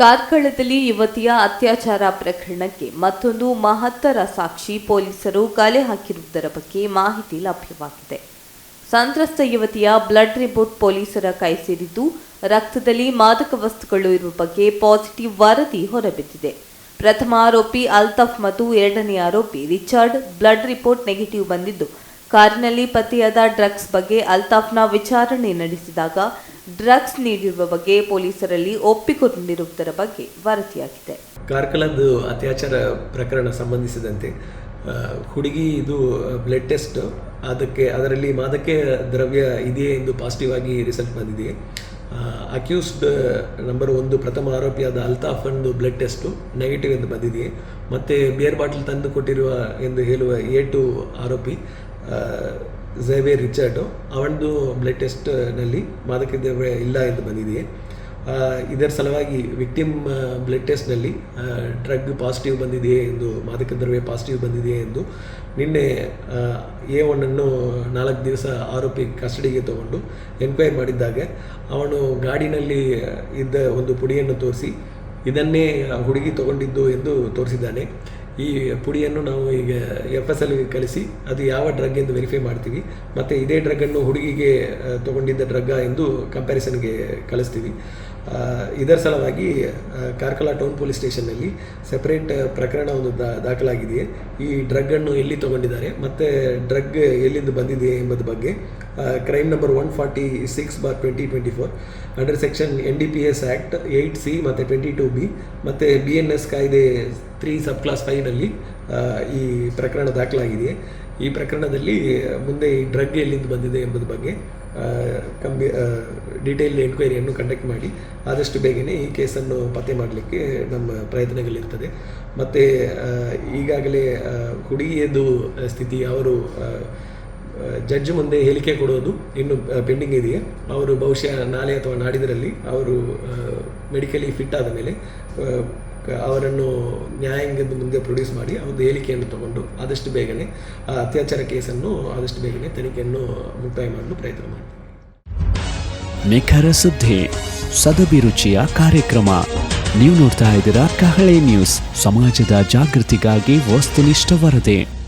ಕಾರ್ಕಳದಲ್ಲಿ ಯುವತಿಯ ಅತ್ಯಾಚಾರ ಪ್ರಕರಣಕ್ಕೆ ಮತ್ತೊಂದು ಮಹತ್ತರ ಸಾಕ್ಷಿ ಪೊಲೀಸರು ಕಲೆ ಹಾಕಿರುವುದರ ಬಗ್ಗೆ ಮಾಹಿತಿ ಲಭ್ಯವಾಗಿದೆ. ಸಂತ್ರಸ್ತ ಯುವತಿಯ ಬ್ಲಡ್ ರಿಪೋರ್ಟ್ ಪೊಲೀಸರ ಕೈ ಸೇರಿದ್ದು, ರಕ್ತದಲ್ಲಿ ಮಾದಕ ವಸ್ತುಗಳು ಇರುವ ಬಗ್ಗೆ ಪಾಸಿಟಿವ್ ವರದಿ ಹೊರಬಿದ್ದಿದೆ. ಪ್ರಥಮ ಆರೋಪಿ ಅಲ್ತಾಫ್ ಮತ್ತು ಎರಡನೇ ಆರೋಪಿ ರಿಚರ್ಡ್ ಬ್ಲಡ್ ರಿಪೋರ್ಟ್ ನೆಗೆಟಿವ್ ಬಂದಿದ್ದು, ಕಾರಿನಲ್ಲಿ ಪತ್ತೆಯಾದ ಡ್ರಗ್ಸ್ ಬಗ್ಗೆ ಅಲ್ತಾಫ್ನ ವಿಚಾರಣೆ ನಡೆಸಿದಾಗ ಡ್ರಗ್ಸ್ ನೀಡಿರುವ ಬಗ್ಗೆ ಪೊಲೀಸರಲ್ಲಿ ಒಪ್ಪಿಕೊಂಡಿರುವುದರ ಬಗ್ಗೆ ವರದಿಯಾಗಿದೆ. ಕಾರ್ಕಳದ್ದು ಅತ್ಯಾಚಾರ ಪ್ರಕರಣ ಸಂಬಂಧಿಸಿದಂತೆ ಹುಡುಗಿ ಇದು ಬ್ಲಡ್ ಟೆಸ್ಟ್ ಅದಕ್ಕೆ, ಅದರಲ್ಲಿ ಮಾದಕ ದ್ರವ್ಯ ಇದೆಯೇ ಎಂದು ಪಾಸಿಟಿವ್ ಆಗಿ ರಿಸಲ್ಟ್ ಬಂದಿದೆ ಅಕ್ಯೂಸ್ಡ್ ನಂಬರ್ ಒಂದು ಪ್ರಥಮ ಆರೋಪಿಯಾದ ಅಲ್ತಾಫ್ ಒಂದು ಬ್ಲಡ್ ಟೆಸ್ಟು ನೆಗೆಟಿವ್ ಎಂದು ಬಂದಿದೆ ಮತ್ತು ಬಿಯರ್ ಬಾಟಲ್ ತಂದು ಕೊಟ್ಟಿರುವ ಎಂದು ಹೇಳುವ ಎ ಟು ಆರೋಪಿ ಝೇವಿಯರ್ ರಿಚರ್ಡು ಅವನದು ಬ್ಲಡ್ ಟೆಸ್ಟ್ನಲ್ಲಿ ಮಾದಕ ದ್ರವ್ಯ ಇಲ್ಲ ಎಂದು ಬಂದಿದೆಯೇ? ಇದರ ಸಲುವಾಗಿ ವಿಕ್ಟಿಮ್ ಬ್ಲಡ್ ಟೆಸ್ಟ್ನಲ್ಲಿ ಡ್ರಗ್ ಪಾಸಿಟಿವ್ ಬಂದಿದೆಯೇ ಎಂದು, ಮಾದಕ ದ್ರವ್ಯ ಪಾಸಿಟಿವ್ ಬಂದಿದೆಯೇ ಎಂದು ನಿನ್ನೆ ಎ ಒನ್ನನ್ನು ನಾಲ್ಕು ದಿವಸ ಆರೋಪಿ ಕಸ್ಟಡಿಗೆ ತಗೊಂಡು ಎನ್ಕ್ವೈರಿ ಮಾಡಿದ್ದಾಗ. ಅವನು ಗಾಡಿನಲ್ಲಿ ಇದ್ದ ಒಂದು ಪುಡಿಯನ್ನು ತೋರಿಸಿ, ಇದನ್ನೇ ಹುಡುಗಿ ತಗೊಂಡಿದ್ದು ಎಂದು ತೋರಿಸಿದ್ದಾನೆ. ಈ ಪುಡಿಯನ್ನು ನಾವು ಈಗ ಎಫ್ ಎಸ್ ಎಲ್ಗೆ ಕಳಿಸಿ ಅದು ಯಾವ ಡ್ರಗ್ ಎಂದು ವೆರಿಫೈ ಮಾಡ್ತೀವಿ. ಮತ್ತು ಇದೇ ಡ್ರಗ್ಗನ್ನು ಹುಡುಗಿಗೆ ತೊಗೊಂಡಿದ್ದ ಡ್ರಗ್ಗ ಎಂದು ಕಂಪ್ಯಾರಿಸನ್ಗೆ ಕಳಿಸ್ತೀವಿ. ಇದರ ಸಲುವಾಗಿ ಕಾರ್ಕಲ ಕಾರ್ಕಳ ಟೌನ್ ಪೊಲೀಸ್ ಸ್ಟೇಷನ್ನಲ್ಲಿ ಸೆಪರೇಟ್ ಪ್ರಕರಣ ಒಂದು ದಾ, ದಾಖಲಾಗಿದೆಯೇ? ಈ ಡ್ರಗ್ಗನ್ನು ಎಲ್ಲಿ ತಗೊಂಡಿದ್ದಾರೆ? ಮತ್ತು ಡ್ರಗ್ ಎಲ್ಲಿಂದ ಬಂದಿದೆ ಎಂಬುದ ಬಗ್ಗೆ crime number one forty six bar twenty twenty four, under section N D P S act eight C ಮತ್ತು ಟ್ವೆಂಟಿ ಟು ಬಿ, ಮತ್ತು ಬಿ ಎನ್ ಎಸ್ ಕಾಯ್ದೆ ತ್ರೀ ಸಬ್ ಕ್ಲಾಸ್ ಫೈವ್ನಲ್ಲಿ ಈ ಪ್ರಕರಣ ದಾಖಲಾಗಿದೆ ಈ ಪ್ರಕರಣದಲ್ಲಿ ಮುಂದೆ ಈ ಡ್ರಗ್ ಎಲ್ಲಿಂದ ಬಂದಿದೆ ಎಂಬುದ ಬಗ್ಗೆ ಕಂಬಿ ಡೀಟೇಲ್ ಎನ್ಕ್ವೈರಿಯನ್ನು ಕಂಡಕ್ಟ್ ಮಾಡಿ ಆದಷ್ಟು ಬೇಗನೆ ಈ ಕೇಸನ್ನು ಪತ್ತೆ ಮಾಡಲಿಕ್ಕೆ ನಮ್ಮ ಪ್ರಯತ್ನಗಳಿರ್ತದೆ. ಮತ್ತು ಈಗಾಗಲೇ ಹುಡುಗಿಯದು ಸ್ಥಿತಿ, ಅವರು ಜಡ್ಜ್ ಮುಂದೆ ಹೇಳಿಕೆ ಕೊಡೋದು ಇನ್ನು ಪೆಂಡಿಂಗ್ ಇದೆಯೇ. ಅವರು ಬಹುಶಃ ನಾಳೆ ಅಥವಾ ನಾಡಿದರಲ್ಲಿ ಅವರು ಮೆಡಿಕಲಿ ಫಿಟ್ ಆದ ಮೇಲೆ ಅವರನ್ನು ನ್ಯಾಯಾಂಗದ ಮುಂದೆ ಪ್ರೊಡ್ಯೂಸ್ ಮಾಡಿ ಒಂದು ಹೇಳಿಕೆಯನ್ನು ತಗೊಂಡು ಆದಷ್ಟು ಬೇಗನೆ, ಆ ಅತ್ಯಾಚಾರ ಕೇಸನ್ನು ಆದಷ್ಟು ಬೇಗನೆ ತನಿಖೆಯನ್ನು ಮುಕ್ತಾಯ ಮಾಡಲು ಪ್ರಯತ್ನ ಮಾಡಿ ನಿಖರ ಸುದ್ದಿ ಸದಭಿರುಚಿಯ ಕಾರ್ಯಕ್ರಮ. ನೀವು ನೋಡ್ತಾ ಇದ್ದೀರಾ ಕಹಳೆ ನ್ಯೂಸ್. ಸಮಾಜದ ಜಾಗೃತಿಗಾಗಿ ವಸ್ತುನಿಷ್ಠ ವರದಿ.